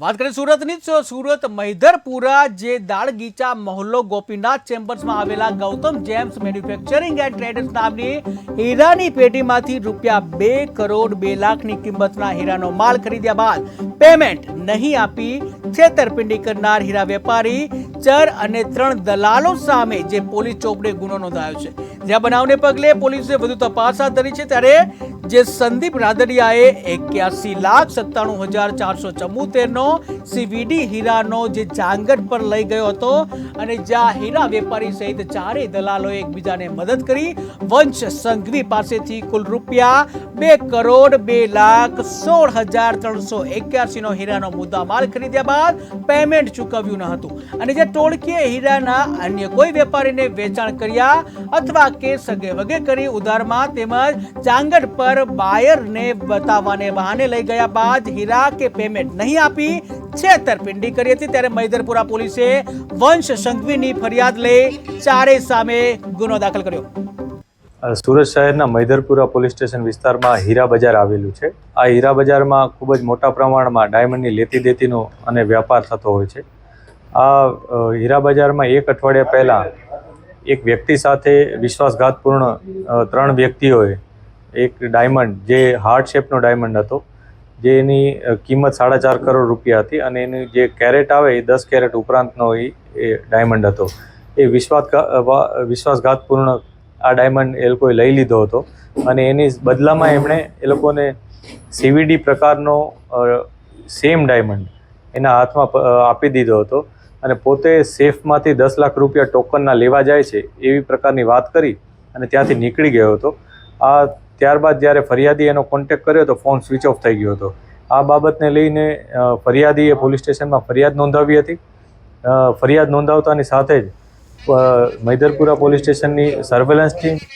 વાત કરીએ સુરતની જ સુરત મહિધરપુરા જે દાળગીચા મહોલ્લો ગોપીનાથ ચેમ્બર્સમાં આવેલા Gautam gems manufacturing and traders નામની હીરાની પેટીમાંથી રૂપિયા બે કરોડ બે લાખની કિંમતના હીરાનો માલ ખરીદ્યા બાદ પેમેન્ટ નહીં આપી છેતરપિંડી કરનાર હીરા વેપારી, ચર અને ત્રણ દલાલો સામે જે પોલીસ ચોપડે ગુનો નોંધાયો છે. જ્યાં બનાવને પગલે પોલીસે વધુ તપાસ હાથ ધરી છે. ત્યારે જે સંદીપ રાદડિયાએ એક્યાસી લાખ સત્તાણું હજાર ચારસો ચમોતેરનો સીવીડી હીરાનો જે જાંગટ પર લઈ ગયો હતો અને જ્યાં હીરા વેપારી સહિત ચારેય દલાલોએ એકબીજાને મદદ કરી વંશ સંઘવી પાસેથી કુલ રૂપિયા બે કરોડ બે લાખ સોળ હજાર ત્રણસો એક્યાસીનો હીરાનો મુદ્દામાલ ખરીદ્યા બાદ પેમેન્ટ ચૂકવ્યું ન હતું. અને જે ટોળકીએ હીરાના અન્ય કોઈ વેપારીને વેચાણ કર્યા અથવા કે સગે વગે કરી ઉધારમાં તેમજ જાંગટ પર બાયરને બતાવવાને બહાને લઈ ગયા બાદ હીરા કે પેમેન્ટ નહીં આપી છેતરપિંડી કરી હતી. ત્યારે મૈદરપુરા પોલીસે વંશ સંઘવીની ફરિયાદ લઈ ચારે સામે ગુનો દાખલ કર્યો. સુરત શહેરના મૈદરપુરા પોલીસ સ્ટેશન વિસ્તારમાં હીરા બજાર આવેલું છે. આ હીરા બજારમાં ખૂબ જ મોટા પ્રમાણમાં ડાયમંડની લેતી દેતીનો અને વ્યાપાર થતો હોય છે. આ હીરા બજારમાં એક અઠવાડિયા પહેલાં એક વ્યક્તિ સાથે વિશ્વાસઘાતપૂર્ણ ત્રણ વ્યક્તિઓએ એક ડાયમંડ જે હાર્ટ શેપનો ડાયમંડ હતો, જેની એની કિંમત સાડા ચાર કરોડ રૂપિયા હતી અને એની જે કેરેટ આવે એ દસ કેરેટ ઉપરાંતનો એ એ ડાયમંડ હતો. એ વિશ્વાસ વિશ્વાસઘાતપૂર્ણ આ ડાયમંડ એ લોકોએ લઈ લીધો હતો અને એની બદલામાં એમણે એ લોકોને સીવીડી પ્રકારનો સેમ ડાયમંડ એના હાથમાં આપી દીધો હતો અને પોતે સેફમાંથી દસ લાખ રૂપિયા ટોકનના લેવા જાય છે એવી પ્રકારની વાત કરી અને ત્યાંથી નીકળી ગયો હતો. આ ત્યારબાદ જ્યારે ફરિયાદી એનો કોન્ટેક કર્યો તો ફોન સ્વિચ ઓફ થઈ ગયો હતો. આ બાબતને લઈને ફરિયાદીએ પોલીસ સ્ટેશનમાં ફરિયાદ નોંધાવી હતી. ફરિયાદ નોંધાવતાની સાથે જ મૈદરપુરા પોલીસ સ્ટેશનની સર્વેલન્સ ટીમ